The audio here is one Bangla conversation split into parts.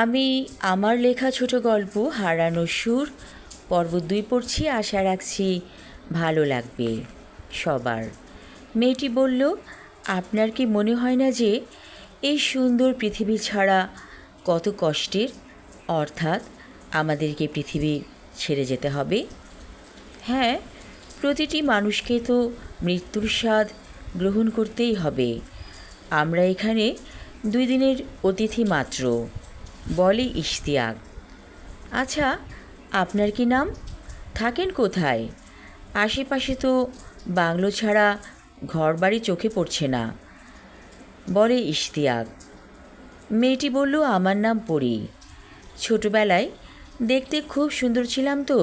আমি আমার লেখা ছোট গল্প, হারানো সুর, পর্ব দুই পড়ছি, আশা রাখছি ভালো লাগবে সবার। মেয়েটি বলল, আপনার কি মনে হয় না যে এই সুন্দর পৃথিবী ছাড়া কত কষ্টের? অর্থাৎ আমাদেরকে পৃথিবী ছেড়ে যেতে হবে? হ্যাঁ প্রতিটি মানুষকে তো মৃত্যুর স্বাদ গ্রহণ করতেই হবে। আমরা এখানে দুই দিনের অতিথি মাত্র। বলে ইশতিয়াক। আচ্ছা আপনার কি নাম? থাকেন কোথায়? আশেপাশে তো বাংলো ছাড়া ঘরবাড়ি চোখে পড়ছে না, বলে ইশতিয়াক। মেয়েটি বলল, আমার নাম পড়ি ছোটবেলায় দেখতে খুব সুন্দর ছিলাম তো,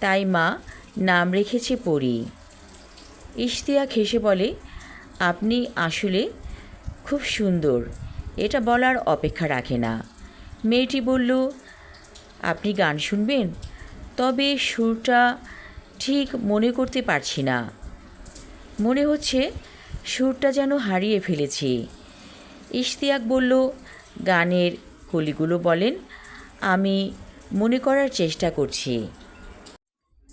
তাই মা নাম রেখেছে পড়ি ইশতিয়াক হেসে বলে, আপনি আসলে খুব সুন্দর, এটা বলার অপেক্ষা রাখে না। মেয়েটি বলল, আপনি গান শুনবেন? তবে সুরটা ঠিক মনে করতে পারছি না। মনে হচ্ছে সুরটা যেন হারিয়ে ফেলেছি। ইশতিয়াক বলল, গানের কলিগুলো বলেন, আমি মনে করার চেষ্টা করছি।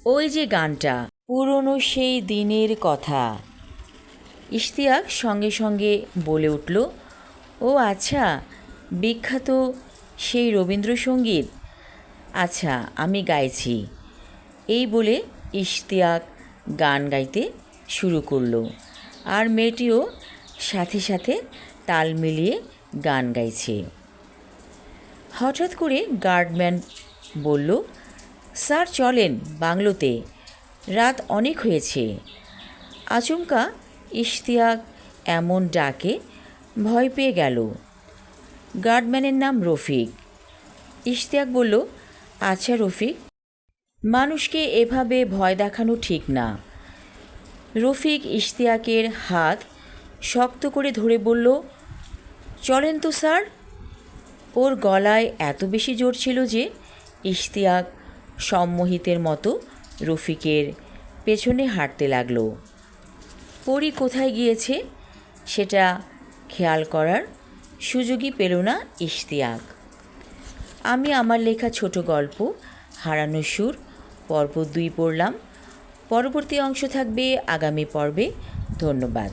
ওই যে গানটা, পুরনো সেই দিনের কথা। ইশতিয়াক সঙ্গে সঙ্গে বলে উঠল, ও আচ্ছা বিখ্যাত সেই রবীন্দ্রসঙ্গীত। আচ্ছা আমি গাইছি। এই বলে ইশতিয়াক গান গাইতে শুরু করল। আর মেয়েটিও সাথে সাথে তাল মিলিয়ে গান গাইছে। হঠাৎ করে গার্ডম্যান বলল, স্যার, চলেন বাংলোতে। রাত অনেক হয়েছে। আচমকা ইশতিয়াক এমন ডাকে ভয় পেয়ে গেল। গার্ডম্যানের নাম রফিক। ইশতিয়াক বলল আচ্ছা রফিক, মানুষকে এভাবে ভয় দেখানো ঠিক না। রফিক ইশতিয়াকের হাত শক্ত করে ধরে বলল, চলেন তো স্যার। ওর গলায় এত বেশি জোর ছিল যে ইশতিয়াক সম্মোহিতের মতো রফিকের পেছনে হাঁটতে লাগল। পরি কোথায় গিয়েছে সেটা খেয়াল করার সুযোগই পেল না ইশতিয়াক। আমি আমার লেখা ছোট গল্প, হারানো সুর, পর্ব দুই পড়লাম। পরবর্তী অংশ থাকবে আগামী পর্বে। ধন্যবাদ।